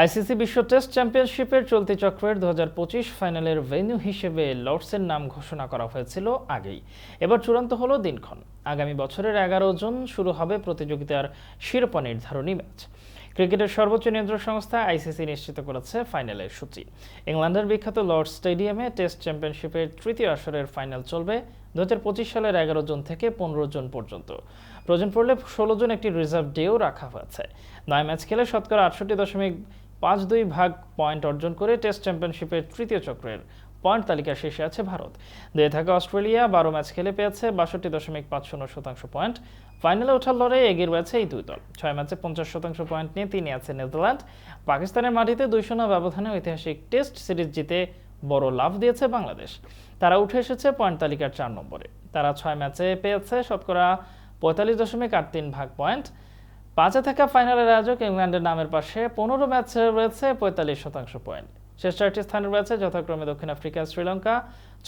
ICC বিশ্ব test চ্যাম্পিয়নশিপের চলতি চক্রের দু ফাইনালের ভেন্যু হিসেবে লর্ডসের নাম ঘোষণা করা হয়েছিল আগেই। এবার চূড়ান্ত হলো দিনক্ষণ। আগামী বছরের এগারো জন শুরু হবে প্রতিযোগিতার শিরোপা নির্ধারণী ম্যাচ। ক্রিকেটের সর্বোচ্চ নিয়ন্ত্রক সংস্থা আইসিসি নিশ্চিত করেছে ফাইনালের সূচি। ইংল্যান্ডের বিখ্যাত লর্ড স্টেডিয়ামে টেস্ট চ্যাম্পিয়নশিপের তৃতীয় আসরের ফাইনাল চলবে দু হাজার পঁচিশ সালের এগারো জন থেকে পনেরো জন পর্যন্ত। প্রয়োজন পড়লে ষোলো জন একটি রিজার্ভ ডেও রাখা হয়েছে। নয় ম্যাচ খেলে শতকরা আটষট্টি দশমিক পাঁচ দুই ভাগ পয়েন্ট অর্জন করে টেস্ট চ্যাম্পিয়নশিপের তৃতীয় চক্রের পয়েন্ট তালিকার শীর্ষে আছে ভারত। দুয়ে থাকা অস্ট্রেলিয়া, বারো ম্যাচ খেলে পেয়েছে বাষট্টি দশমিক পাঁচ শূন্য শতাংশ পয়েন্ট। ফাইনালে ওঠার লড়াই এগিয়ে রয়েছে এই দুই দল। ছয় ম্যাচে পঞ্চাশ শতাংশ পয়েন্ট নিয়ে তিনি আছে নেদারল্যান্ড। পাকিস্তানের মাটিতে দুই শূন্য ব্যবধানে ঐতিহাসিক টেস্ট সিরিজ জিতে বড় লাভ দিয়েছে বাংলাদেশ। তারা উঠে এসেছে পয়েন্ট তালিকার চার নম্বরে। তারা ছয় ম্যাচে পেয়েছে শতকরা পঁয়তাল্লিশ দশমিক আট তিন ভাগ পয়েন্ট। পাঁচে থাকা ফাইনালের আয়োজক ইংল্যান্ডের নামের পাশে পনেরো ম্যাচে রয়েছে পঁয়তাল্লিশ শতাংশ পয়েন্ট। শেষ চারটি স্থানে রয়েছে যথাক্রমে দক্ষিণ আফ্রিকা, শ্রীলঙ্কা,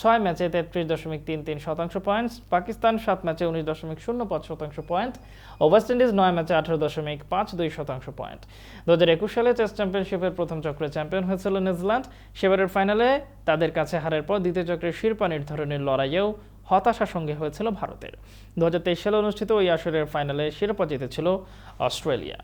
ছয় ম্যাচে তেত্রিশ দশমিক তিন তিন শতাংশ পয়েন্ট, পাকিস্তান সাত ম্যাচে উনিশ দশমিক শূন্য পাঁচ শতাংশ পয়েন্ট ও ওয়েস্ট ইন্ডিজ নয় ম্যাচে আঠারো দশমিক পাঁচ দুই শতাংশ পয়েন্ট। দু হাজার একুশ সালে টেস্ট চ্যাম্পিয়নশিপের প্রথম চক্রে চ্যাম্পিয়ন হয়েছিল নিউজিল্যান্ড। সেবারের ফাইনালে তাদের কাছে হারের পর দ্বিতীয় চক্রের শিরোপা নির্ধারণের লড়াইয়েও হতাশার সঙ্গে হয়েছিল ভারতের। দু হাজার তেইশ সালে অনুষ্ঠিত ওই আসরের ফাইনালে শিরোপা জিতেছিল অস্ট্রেলিয়া।